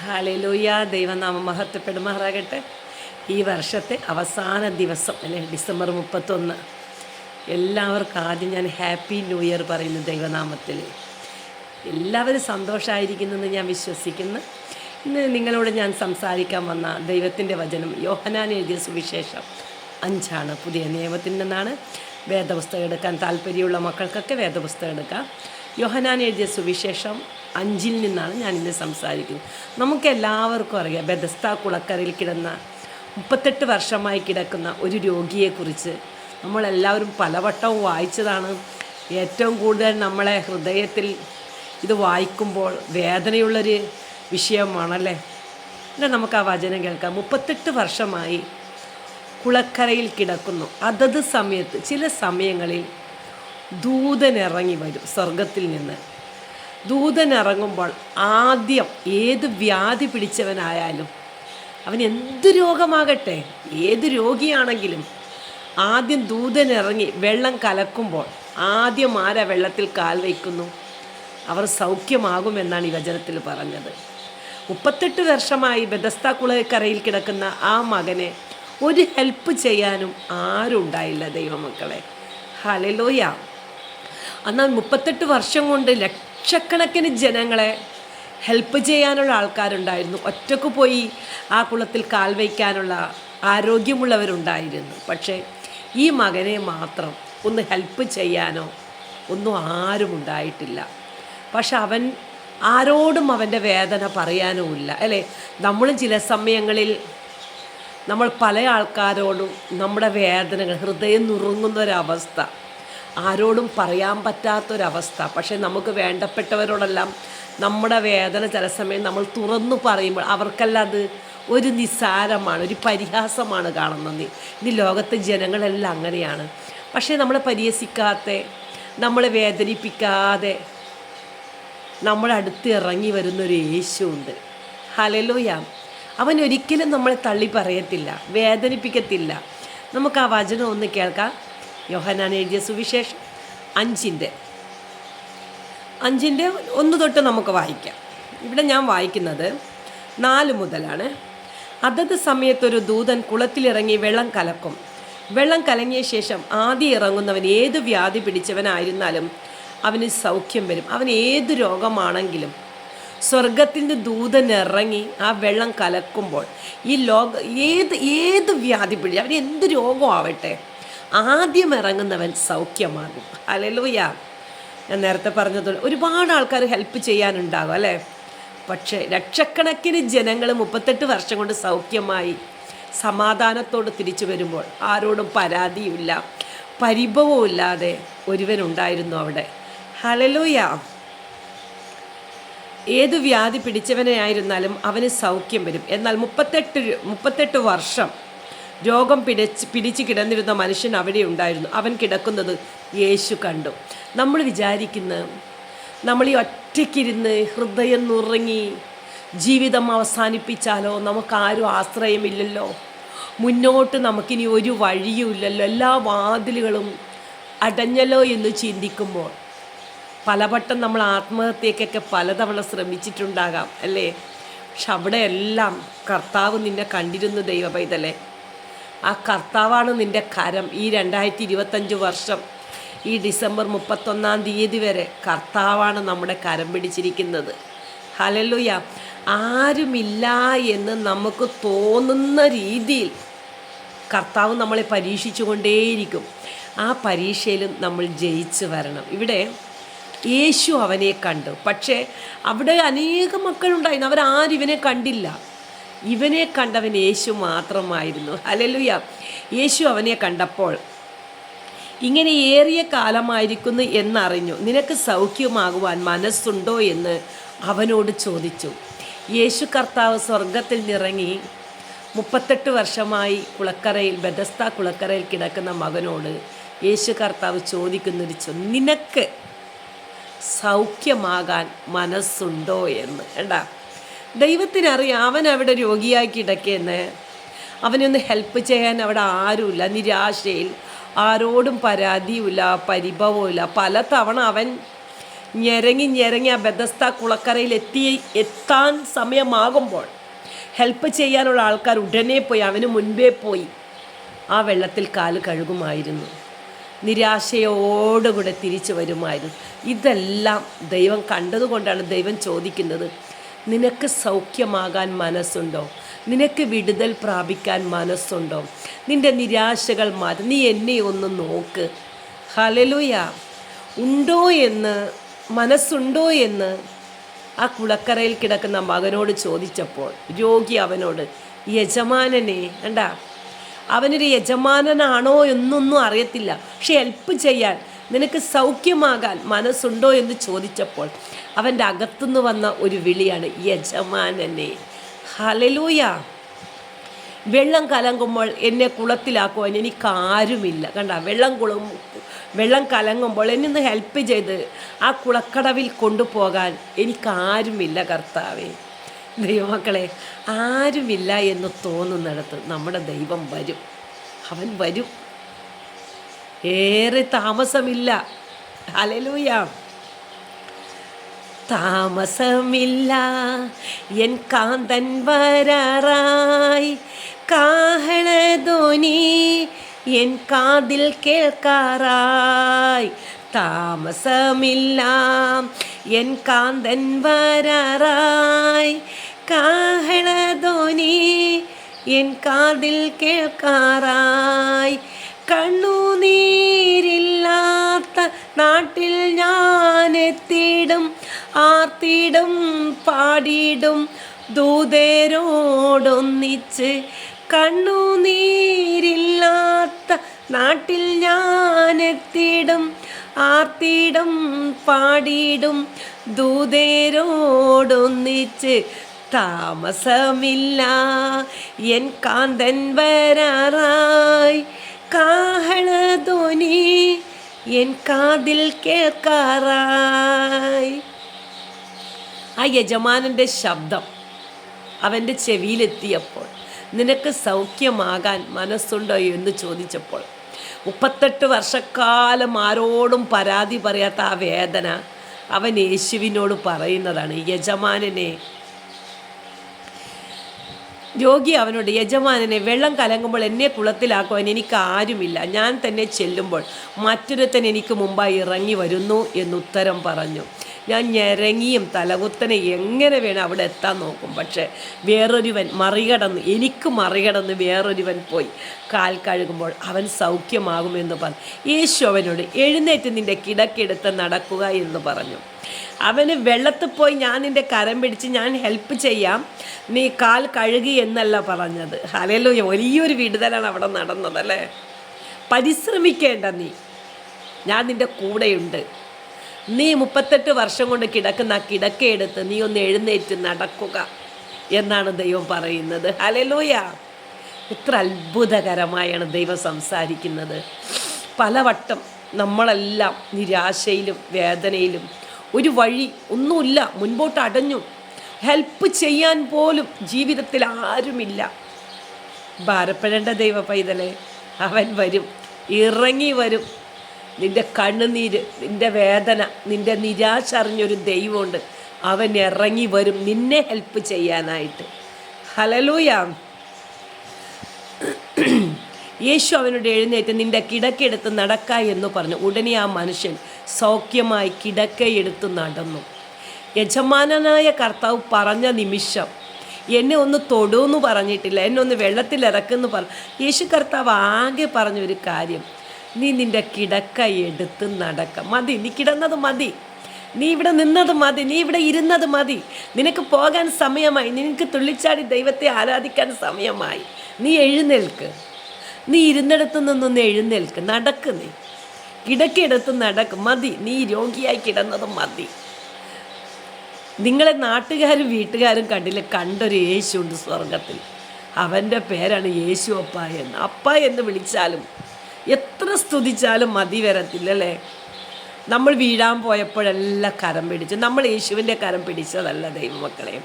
Hallelujah ദൈവനാമം മഹത്വപ്പെടുമാറാകട്ടെ ഈ വർഷത്തെ അവസാന ദിവസം അല്ലെ? ഡിസംബർ മുപ്പത്തൊന്ന്. എല്ലാവർക്കും ആദ്യം ഞാൻ ഹാപ്പി ന്യൂ ഇയർ പറയുന്നു ദൈവനാമത്തിൽ. എല്ലാവരും സന്തോഷമായിരിക്കുന്നെന്ന് ഞാൻ വിശ്വസിക്കുന്നു. ഇന്ന് നിങ്ങളോട് ഞാൻ സംസാരിക്കാൻ വന്ന ദൈവത്തിന്റെ വചനം യോഹനാൻ എഴുതിയ സുവിശേഷം അഞ്ചാണ്. പുതിയ നിയമത്തിൽ നിന്നാണ് വേദപുസ്തകം എടുക്കാൻ താല്പര്യമുള്ള മക്കൾക്കൊക്കെ വേദപുസ്തകം എടുക്കാം. യോഹനാൻ എഴുതിയ സുവിശേഷം അഞ്ചിൽ നിന്നാണ് ഞാനിന്ന് സംസാരിക്കുന്നത്. നമുക്ക് എല്ലാവർക്കും അറിയാം ബെദസ്ത കുളക്കരയിൽ കിടന്ന മുപ്പത്തെട്ട് വർഷമായി കിടക്കുന്ന ഒരു രോഗിയെക്കുറിച്ച്. നമ്മളെല്ലാവരും പലവട്ടവും വായിച്ചതാണ്. ഏറ്റവും കൂടുതൽ നമ്മളെ ഹൃദയത്തിൽ ഇത് വായിക്കുമ്പോൾ വേദനയുള്ളൊരു വിഷയമാണല്ലേ? എന്നാൽ നമുക്ക് ആ വചനം കേൾക്കാം. മുപ്പത്തെട്ട് വർഷമായി കുളക്കരയിൽ കിടക്കുന്നു. അതത് സമയത്ത് ചില സമയങ്ങളിൽ ദൂതൻ ഇറങ്ങി വരും സ്വർഗത്തിൽ നിന്ന്. ദൂതൻ ഇറങ്ങുമ്പോൾ ആദ്യം ഏത് വ്യാധി പിടിച്ചവനായാലും അവൻ എന്ത് രോഗമാകട്ടെ ഏത് രോഗിയാണെങ്കിലും ആദ്യം ദൂതൻ ഇറങ്ങി വെള്ളം കലക്കുമ്പോൾ ആദ്യം ആരാ വെള്ളത്തിൽ കാൽ വയ്ക്കുന്നു? അവർ സൗഖ്യമാകുമെന്നാണ് ഈ വചനത്തിൽ പറഞ്ഞത്. മുപ്പത്തെട്ട് വർഷമായി ബദസ്ത കുളക്കരയിൽ കിടക്കുന്ന ആ മകനെ ഒരു ഹെൽപ്പ് ചെയ്യാനും ആരുണ്ടായില്ല ദൈവമക്കളെ. ഹലലോയ എന്നാൽ മുപ്പത്തെട്ട് വർഷം കൊണ്ട് ലക്ഷക്കണക്കിന് ജനങ്ങളെ ഹെൽപ്പ് ചെയ്യാനുള്ള ആൾക്കാരുണ്ടായിരുന്നു. ഒറ്റയ്ക്ക് പോയി ആ കുളത്തിൽ കാൽ വയ്ക്കാനുള്ള ആരോഗ്യമുള്ളവരുണ്ടായിരുന്നു. പക്ഷേ ഈ മകനെ മാത്രം ഒന്ന് ഹെൽപ്പ് ചെയ്യാനോ ഒന്നും ആരും ഉണ്ടായിട്ടില്ല. പക്ഷെ അവൻ ആരോടും അവന്റെ വേദന പറയാനുമില്ല അല്ലേ? നമ്മളും ചില സമയങ്ങളിൽ നമ്മൾ പല ആൾക്കാരോടും നമ്മുടെ വേദനകൾ ഹൃദയം നുറുങ്ങുന്ന ഒരവസ്ഥ ആരോടും പറയാൻ പറ്റാത്തൊരവസ്ഥ. പക്ഷേ നമുക്ക് വേണ്ടപ്പെട്ടവരോടെല്ലാം നമ്മുടെ വേദന ചില സമയം നമ്മൾ തുറന്നു പറയുമ്പോൾ അവർക്കെല്ലാം അത് ഒരു നിസ്സാരമാണ് ഒരു പരിഹാസമാണ് കാണുന്നത്. ഇനി ലോകത്തെ ജനങ്ങളെല്ലാം അങ്ങനെയാണ്. പക്ഷേ നമ്മളെ പരിഹസിക്കാത്ത നമ്മളെ വേദനിപ്പിക്കാതെ നമ്മുടെ അടുത്ത് ഇറങ്ങി വരുന്നൊരു യേശുണ്ട് ഹലലോയ അവൻ ഒരിക്കലും നമ്മളെ തള്ളി പറയത്തില്ല വേദനിപ്പിക്കത്തില്ല. നമുക്ക് ആ വചനം ഒന്ന് കേൾക്കാം. യോഹനാൻ എഴുതിയ സുവിശേഷം അഞ്ചിന്റെ. അഞ്ചിന്റെ ഒന്ന് തൊട്ട് നമുക്ക് വായിക്കാം. ഇവിടെ ഞാൻ വായിക്കുന്നത് നാല് മുതലാണ്. അതത് സമയത്തൊരു ദൂതൻ കുളത്തിലിറങ്ങി വെള്ളം കലക്കും. വെള്ളം കലങ്ങിയ ശേഷം ആദ്യം ഇറങ്ങുന്നവൻ ഏത് വ്യാധി പിടിച്ചവനായിരുന്നാലും അവന് സൗഖ്യം വരും. അവൻ ഏത് രോഗമാണെങ്കിലും സ്വർഗത്തിന്റെ ദൂതൻ ഇറങ്ങി ആ വെള്ളം കലക്കുമ്പോൾ ഈ ലോക ഏത് ഏത് വ്യാധി പിടിച്ച അവന് എന്ത് രോഗമാവട്ടെ ആദ്യം ഇറങ്ങുന്നവൻ സൗഖ്യമാകും. അലലൂയ ഞാൻ നേരത്തെ പറഞ്ഞതുപോലെ ഒരുപാട് ആൾക്കാർ ഹെൽപ്പ് ചെയ്യാനുണ്ടാകും അല്ലേ? പക്ഷേ ലക്ഷക്കണക്കിന് ജനങ്ങൾ മുപ്പത്തെട്ട് വർഷം കൊണ്ട് സൗഖ്യമായി സമാധാനത്തോട് തിരിച്ചു വരുമ്പോൾ ആരോടും പരാതിയുമില്ല പരിഭവവും ഇല്ലാതെ ഒരുവനുണ്ടായിരുന്നു അവിടെ. ഹലലൂയ ഏത് വ്യാധി പിടിച്ചവനെ ആയിരുന്നാലും അവന് സൗഖ്യം വരും. എന്നാൽ മുപ്പത്തെട്ട് മുപ്പത്തെട്ട് വർഷം രോഗം പിടിച്ച് പിടിച്ച് കിടന്നിരുന്ന മനുഷ്യൻ അവിടെ ഉണ്ടായിരുന്നു. അവൻ കിടക്കുന്നത് യേശു കണ്ടു. നമ്മൾ വിചാരിക്കുന്ന നമ്മൾ ഈ ഒറ്റയ്ക്കിരുന്ന് ഹൃദയം നുറങ്ങി ജീവിതം അവസാനിപ്പിച്ചാലോ? നമുക്കാരും ആശ്രയമില്ലല്ലോ. മുന്നോട്ട് നമുക്കിനി ഒരു വഴിയുമില്ലല്ലോ എല്ലാ വാതിലുകളും അടഞ്ഞല്ലോ എന്ന് ചിന്തിക്കുമ്പോൾ പലവട്ടം നമ്മൾ ആത്മഹത്യക്കൊക്കെ പലതവണ ശ്രമിച്ചിട്ടുണ്ടാകാം അല്ലേ? പക്ഷെ അവിടെയെല്ലാം കർത്താവ് നിന്നെ കണ്ടിരുന്നു ദൈവ പൈതലേ ആ കർത്താവാണ് നിന്റെ കരം. ഈ രണ്ടായിരത്തി ഇരുപത്തഞ്ച് വർഷം ഈ ഡിസംബർ മുപ്പത്തൊന്നാം തീയതി വരെ കർത്താവാണ് നമ്മുടെ കരം പിടിച്ചിരിക്കുന്നത്. ഹലലുയ ആരുമില്ല എന്ന് നമുക്ക് തോന്നുന്ന രീതിയിൽ കർത്താവ് നമ്മളെ പരീക്ഷിച്ചു കൊണ്ടേയിരിക്കും ആ പരീക്ഷയിലും നമ്മൾ ജയിച്ചു വരണം. ഇവിടെ യേശു അവനെ കണ്ടു. പക്ഷേ അവിടെ അനേകം മക്കളുണ്ടായിരുന്നു. അവരാരും ഇവനെ കണ്ടില്ല. ഇവനെ കണ്ടവൻ യേശു മാത്രമായിരുന്നു. അലലുയ യേശു അവനെ കണ്ടപ്പോൾ ഇങ്ങനെ ഏറിയ കാലമായിരിക്കുന്നു എന്നറിഞ്ഞു. നിനക്ക് സൗഖ്യമാകുവാൻ മനസ്സുണ്ടോ എന്ന് അവനോട് ചോദിച്ചു. യേശു കർത്താവ് സ്വർഗത്തിൽ നിറങ്ങി മുപ്പത്തെട്ട് വർഷമായി കുളക്കരയിൽ ബദസ്ത കുളക്കരയിൽ കിടക്കുന്ന മകനോട് യേശു കർത്താവ് ചോദിക്കുന്നൊരു ചോ നിനക്ക് സൗഖ്യമാകാൻ മനസ്സുണ്ടോ എന്ന്? കേട്ടാ ദൈവത്തിനറിയാം അവൻ അവിടെ രോഗിയായി കിടക്കുന്നത് അവനൊന്ന് ഹെൽപ്പ് ചെയ്യാൻ അവിടെ ആരുമില്ല നിരാശയിൽ. ആരോടും പരാതിയുമില്ല പരിഭവമില്ല പല തവണ അവൻ ഞെരങ്ങി ഞെരങ്ങി ആ ബദസ്ത കുളക്കരയിൽ എത്തി എത്താൻ സമയമാകുമ്പോൾ ഹെൽപ്പ് ചെയ്യാനുള്ള ആൾക്കാർ ഉടനെ പോയി അവന് മുൻപേ പോയി. ആ വെള്ളത്തിൽ കാൽ കഴുകുമായിരുന്നു. നിരാശയോടുകൂടെ തിരിച്ചു വരുമായിരുന്നു. ഇതെല്ലാം ദൈവം കണ്ടതുകൊണ്ടാണ് ദൈവം ചോദിക്കുന്നത്. നിനക്ക് സൗഖ്യമാകാൻ മനസ്സുണ്ടോ? നിനക്ക് വിടുതൽ പ്രാപിക്കാൻ മനസ്സുണ്ടോ? നിന്റെ നിരാശകൾ മാറ്റി. നീ എന്നെ ഒന്ന് നോക്ക്. ഹലലുയ ഉണ്ടോ എന്ന് മനസ്സുണ്ടോ എന്ന് ആ കുളക്കരയിൽ കിടക്കുന്ന മകനോട് ചോദിച്ചപ്പോൾ രോഗി അവനോട് യജമാനനെ കണ്ടാ? അവനൊരു യജമാനനാണോ എന്നൊന്നും അറിയത്തില്ല. പക്ഷെ ഹെൽപ്പ് ചെയ്യാൻ നിനക്ക് സൗഖ്യമാകാൻ മനസ്സുണ്ടോ എന്ന് ചോദിച്ചപ്പോൾ അവന്റെ അകത്തുനിന്ന് വന്ന ഒരു വിളിയാണ് യജമാനനെ. ഹലലൂയ വെള്ളം കലങ്ങുമ്പോൾ എന്നെ കുളത്തിലാക്കുവാൻ എനിക്കാരുമില്ല. കണ്ട വെള്ളം കുളം വെള്ളം കലങ്ങുമ്പോൾ എന്നെ ഒന്ന് ഹെൽപ്പ് ചെയ്ത് ആ കുളക്കടവിൽ കൊണ്ടുപോകാൻ എനിക്ക് എനിക്കാരുമില്ല കർത്താവേ. ദൈവമക്കളെ ആരുമില്ല എന്ന് തോന്നുന്നിടത്ത് നമ്മുടെ ദൈവം വരും. അവൻ വരും. ഏറെ താമസമില്ല. അലലൂയ താമസമില്ല. എൻ കാന്തൻ വരാറായി. കാഹളധ്വനി എൻ കാതിൽ കേൾക്കാറായി. താമസമില്ല. എൻ കാന്തൻ വരാറായി. കാഹളധ്വനി എൻ കാതിൽ കേൾക്കാറായി. കണ്ണുനീരില്ലാത്ത നാട്ടിൽ ഞാൻ എത്തിയിടും ആർത്തിടും പാടിയിടും. ദൂതേരോടൊന്നിച്ച് കണ്ണുനീരില്ലാത്ത നാട്ടിൽ ഞാൻ എത്തിയിടും ആർത്തിടും പാടിയിടും. ദൂതേരോടൊന്നിച്ച് താമസമില്ല എൻ കാന്തൻ വരാറായി. കാഹളധ്വനി എൻ കാതിൽ കേൾക്കാറായി. ആ യജമാനന്റെ ശബ്ദം അവന്റെ ചെവിയിലെത്തിയപ്പോൾ നിനക്ക് സൗഖ്യമാകാൻ മനസ്സുണ്ടോ എന്ന് ചോദിച്ചപ്പോൾ മുപ്പത്തെട്ട് വർഷക്കാലം ആരോടും പരാതി പറയാത്ത ആ വേദന അവൻ യേശുവിനോട് പറയുന്നതാണ് യജമാനനെ രോഗി അവനോട് യജമാനനെ വെള്ളം കലങ്ങുമ്പോൾ എന്നെ കുളത്തിലാക്കുവാൻ എനിക്ക് ആരുമില്ല. ഞാൻ തന്നെ ചെല്ലുമ്പോൾ മറ്റൊരുത്തൻ എനിക്ക് മുമ്പായി ഇറങ്ങി വരുന്നു എന്നുത്തരം പറഞ്ഞു. ഞാൻ ഞെരങ്ങിയും തലകുത്തനെ എങ്ങനെ വേണം അവിടെ എത്താൻ നോക്കും. പക്ഷേ വേറൊരുവൻ മറികടന്ന് എനിക്ക് മറികടന്ന് വേറൊരുവൻ പോയി. കാൽ കഴുകുമ്പോൾ അവൻ സൗഖ്യമാകുമെന്ന് പറഞ്ഞു. യേശു അവനോട് എഴുന്നേറ്റ് നിന്റെ കിടക്കെടുത്ത് നടക്കുക എന്ന് പറഞ്ഞു. അവന് വെള്ളത്തിൽ പോയി ഞാൻ നിന്റെ കരം പിടിച്ച് ഞാൻ ഹെൽപ്പ് ചെയ്യാം. നീ കാൽ കഴുകി എന്നല്ല പറഞ്ഞത്. ഹലല്ലോ വലിയൊരു വിടുതലാണ് അവിടെ നടന്നത് അല്ലേ? പരിശ്രമിക്കേണ്ട നീ. ഞാൻ നിന്റെ കൂടെയുണ്ട്. നീ മുപ്പത്തെട്ട് വർഷം കൊണ്ട് കിടക്കുന്ന ആ കിടക്കയെടുത്ത് നീ ഒന്ന് എഴുന്നേറ്റ് നടക്കുക എന്നാണ് ദൈവം പറയുന്നത്. ഹലലോയ ഇത്ര അത്ഭുതകരമായാണ് ദൈവം സംസാരിക്കുന്നത്. പലവട്ടം നമ്മളെല്ലാം നിരാശയിലും വേദനയിലും ഒരു വഴി ഒന്നുമില്ല മുൻപോട്ട് അടഞ്ഞു. ഹെൽപ്പ് ചെയ്യാൻ പോലും ജീവിതത്തിൽ ആരുമില്ല. ഭാരപ്പെടേണ്ട ദൈവ പൈതലെ അവൻ വരും ഇറങ്ങി വരും. നിന്റെ കണ്ണുനീര് നിന്റെ വേദന നിന്റെ നിരാശ അറിഞ്ഞൊരു ദൈവമുണ്ട്. അവൻ ഇറങ്ങി വരും നിന്നെ ഹെൽപ്പ് ചെയ്യാനായിട്ട്. ഹലലൂയ യേശു അവനോട് എഴുന്നേറ്റ് നിന്റെ കിടക്കെടുത്ത് നടക്ക എന്ന് പറഞ്ഞു. ഉടനെ ആ മനുഷ്യൻ സൗഖ്യമായി കിടക്കയെടുത്ത് നടന്നു. യജമാനനായ കർത്താവ് പറഞ്ഞ നിമിഷം എന്നെ ഒന്ന് തൊടുമെന്ന് പറഞ്ഞിട്ടില്ല എന്നെ ഒന്ന് വെള്ളത്തിൽ ഇറക്കുമെന്ന് പറഞ്ഞു യേശു കർത്താവ് ആകെ പറഞ്ഞൊരു കാര്യം നീ നിന്റെ കിടക്ക എടുത്ത് നടക്ക. മതി നീ കിടന്നത് മതി. നീ ഇവിടെ നിന്നത് മതി നീ ഇവിടെ ഇരുന്നത് മതി. നിനക്ക് പോകാൻ സമയമായി നിനക്ക് തുള്ളിച്ചാടി ദൈവത്തെ ആരാധിക്കാൻ സമയമായി. നീ എഴുന്നേൽക്ക്. നീ ഇരുന്നിടത്തു നിന്നൊന്ന് എഴുന്നേൽക്ക് നടക്ക് നീ. കിടക്കിടത്ത് നടക്ക് മതി. നീ രോഗിയായി കിടന്നത് മതി. നിങ്ങളെ നാട്ടുകാരും വീട്ടുകാരും കണ്ടില്ല? കണ്ടൊരു യേശുണ്ട് സ്വർഗത്തിൽ. അവന്റെ പേരാണ് യേശു അപ്പ എന്ന്. അപ്പ എന്ന് വിളിച്ചാലും എത്ര സ്തുതിച്ചാലും മതി വരത്തില്ല അല്ലേ? നമ്മൾ വീഴാൻ പോയപ്പോഴെല്ലാം കരം പിടിച്ചു. നമ്മൾ യേശുവിന്റെ കരം പിടിച്ചതല്ല ദൈവമക്കളെ.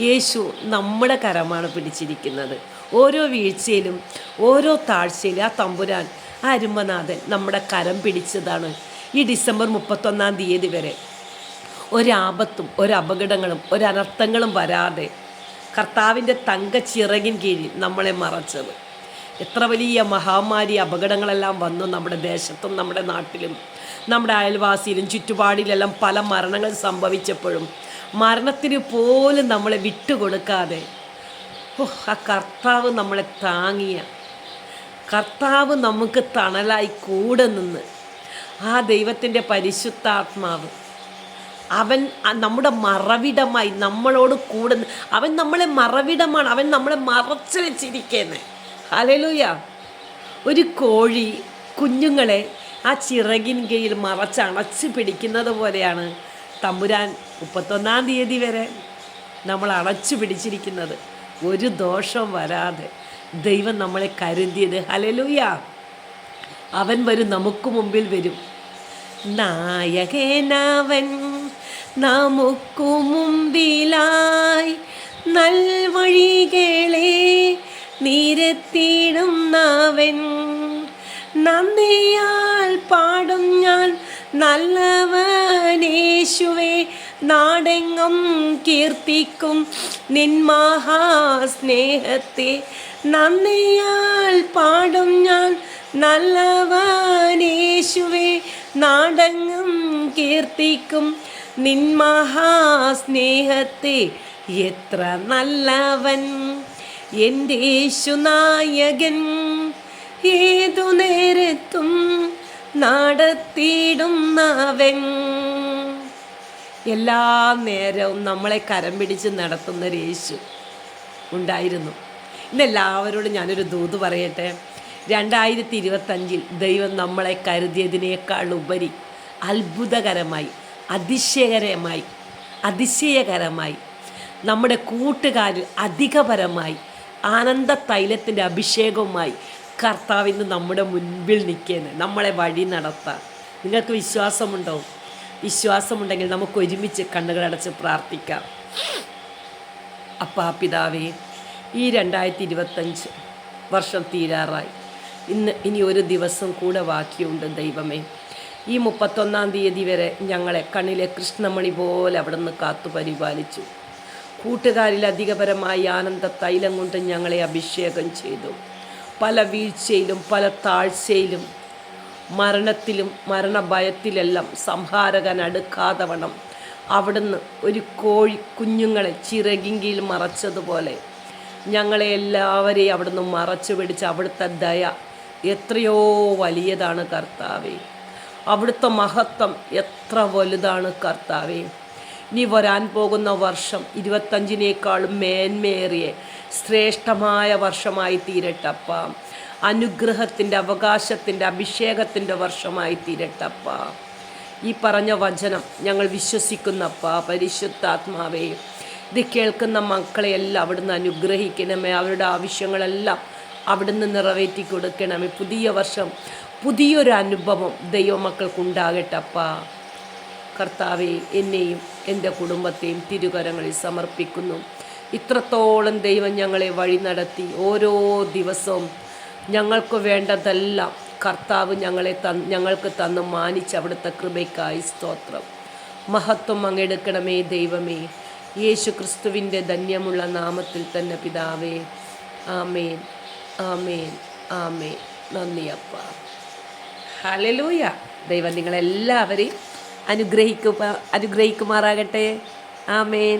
യേശു നമ്മുടെ കരമാണ് പിടിച്ചിരിക്കുന്നത്. ഓരോ വീഴ്ചയിലും ഓരോ താഴ്ചയിലും ആ തമ്പുരാൻ ആ അരുമനാഥൻ നമ്മുടെ കരം പിടിച്ചതാണ് ഈ ഡിസംബർ മുപ്പത്തൊന്നാം തീയതി വരെ. ഒരാപത്തും ഒരപകടങ്ങളും ഒരനർത്ഥങ്ങളും വരാതെ കർത്താവിന്റെ തങ്കച്ചിറകിൻ കീഴിൽ നമ്മളെ മറച്ചത്. എത്ര വലിയ മഹാമാരി അപകടങ്ങളെല്ലാം വന്നു നമ്മുടെ ദേശത്തും നമ്മുടെ നാട്ടിലും. നമ്മുടെ അയൽവാസിയിലും ചുറ്റുപാടിലെല്ലാം പല മരണങ്ങൾ സംഭവിച്ചപ്പോഴും മരണത്തിന് പോലും നമ്മളെ വിട്ടുകൊടുക്കാതെ ആ കർത്താവ് നമ്മളെ താങ്ങിയ. കർത്താവ് നമുക്ക് തണലായി കൂടെ നിന്ന്. ആ ദൈവത്തിന്റെ പരിശുദ്ധാത്മാവ്. അവൻ നമ്മുടെ മറവിടമായി നമ്മളോട് കൂടെ അവൻ നമ്മളെ മറവിടമാണ്. അവൻ നമ്മളെ മറച്ചു വെച്ചിരിക്കുന്നത് അലലൂയ ഒരു കോഴി കുഞ്ഞുങ്ങളെ ആ ചിറകിൻ കീഴിൽ മറച്ചണച്ച് പിടിക്കുന്നത് പോലെയാണ് തമ്പുരാൻ മുപ്പത്തൊന്നാം തീയതി വരെ നമ്മൾ അണച്ചു പിടിച്ചിരിക്കുന്നത്. ഒരു ദോഷം വരാതെ ദൈവം നമ്മളെ കരുതിയത്. ഹലലൂയ അവൻ വരും നമുക്ക് മുമ്പിൽ വരും. നായകനവൻ നമുക്കു മുമ്പിലായി നൽവഴികളെ നാവൻ. നന്ദിയാൽ പാടും ഞാൻ നല്ലവനേശുവേ നാടെങ്ങും കീർത്തിക്കും നിൻ മഹാസ്നേഹത്തെ. നന്ദിയാൽ പാടും ഞാൻ നല്ലവനേശുവേ നാടെങ്ങും കീർത്തിക്കും നിൻ മഹാസ്നേഹത്തെ. എത്ര നല്ലവൻ എന്റെ യേശുനായകൻ. ഏതു നേരത്തും നടത്തിയിടുന്നവൻ എല്ലാ നേരവും നമ്മളെ കരം പിടിച്ച് നടത്തുന്ന ഒരു യേശു ഉണ്ടായിരുന്നു. ഇന്നെല്ലാവരോടും ഞാനൊരു ദൂത് പറയട്ടെ. രണ്ടായിരത്തി ഇരുപത്തഞ്ചിൽ ദൈവം നമ്മളെ കരുതിയതിനേക്കാൾ ഉപരി അത്ഭുതകരമായി അതിശയകരമായി അതിശയകരമായി നമ്മുടെ കൂട്ടുകാരിൽ അധികപരമായി ആനന്ദ തൈലത്തിന്റെ അഭിഷേകവുമായി കർത്താവിന് നമ്മുടെ മുൻപിൽ നിൽക്കുന്നത് നമ്മളെ വഴി നടത്താൻ. നിങ്ങൾക്ക് വിശ്വാസമുണ്ടോ? വിശ്വാസമുണ്ടെങ്കിൽ നമുക്ക് ഒരുമിച്ച് കണ്ണുകളടച്ച് പ്രാർത്ഥിക്കാം. അപ്പാ പിതാവേ ഈ രണ്ടായിരത്തി ഇരുപത്തഞ്ച് വർഷം തീരാറായി. ഇന്ന് ഇനി ഒരു ദിവസം കൂടെ ബാക്കിയുണ്ട് ദൈവമേ. ഈ മുപ്പത്തൊന്നാം തീയതി വരെ ഞങ്ങളെ കണ്ണിലെ കൃഷ്ണമണി പോലെ അവിടുന്ന് കാത്തു പരിപാലിച്ചു. കൂട്ടുകാരിൽ അധികപരമായി ആനന്ദ തൈലം കൊണ്ട് ഞങ്ങളെ അഭിഷേകം ചെയ്തു. പല വീഴ്ചയിലും പല താഴ്ചയിലും മരണത്തിലും മരണഭയത്തിലെല്ലാം സംഹാരകൻ അടുക്കാതെ വണ്ണം അവിടുന്ന് ഒരു കോഴി കുഞ്ഞുങ്ങളെ ചിറകിങ്കിൽ മറച്ചതുപോലെ ഞങ്ങളെ എല്ലാവരെയും അവിടുന്ന് മറച്ചു പിടിച്ച് അവിടുത്തെ ദയ എത്രയോ വലിയതാണ് കർത്താവേ. അവിടുത്തെ മഹത്വം എത്ര വലുതാണ് കർത്താവേ. ഇനി വരാൻ പോകുന്ന വർഷം ഇരുപത്തഞ്ചിനേക്കാളും മേന്മേറിയ ശ്രേഷ്ഠമായ വർഷമായി തീരട്ടപ്പ. അനുഗ്രഹത്തിന്റെ അവകാശത്തിന്റെ അഭിഷേകത്തിന്റെ വർഷമായി തീരട്ടപ്പ. ഈ പറഞ്ഞ വചനം ഞങ്ങൾ വിശ്വസിക്കുന്നപ്പ പരിശുദ്ധാത്മാവേ. ഇത് കേൾക്കുന്ന മക്കളെയെല്ലാം അവിടുന്ന് അനുഗ്രഹിക്കണമേ. അവരുടെ ആവശ്യങ്ങളെല്ലാം അവിടുന്ന് നിറവേറ്റി കൊടുക്കണമേ. പുതിയ വർഷം പുതിയൊരു അനുഭവം ദൈവമക്കൾക്കുണ്ടാകട്ടപ്പാ. കർത്താവെ എന്നെയും എന്റെ കുടുംബത്തെയും തിരുകരങ്ങളിൽ സമർപ്പിക്കുന്നു. ഇത്രത്തോളം ദൈവം ഞങ്ങളെ വഴി നടത്തി ഓരോ ദിവസവും ഞങ്ങൾക്ക് വേണ്ടതെല്ലാം കർത്താവ് ഞങ്ങളെ ത ഞങ്ങൾക്ക് തന്ന് മാനിച്ച് അവിടുത്തെ കൃപയ്ക്കായി സ്തോത്രം. മഹത്വം അങ്ങെടുക്കണമേ ദൈവമേ. യേശു ക്രിസ്തുവിന്റെ ധന്യമുള്ള നാമത്തിൽ തന്നെ പിതാവേ. ആമേൻ. ആമേൻ. ആമേൻ. നന്ദിയപ്പ ഹലലൂയ ദൈവം നിങ്ങളെല്ലാവരെയും അനുഗ്രഹിക്കുക അനുഗ്രഹിക്കുമാറാകട്ടെ. ആമേൻ.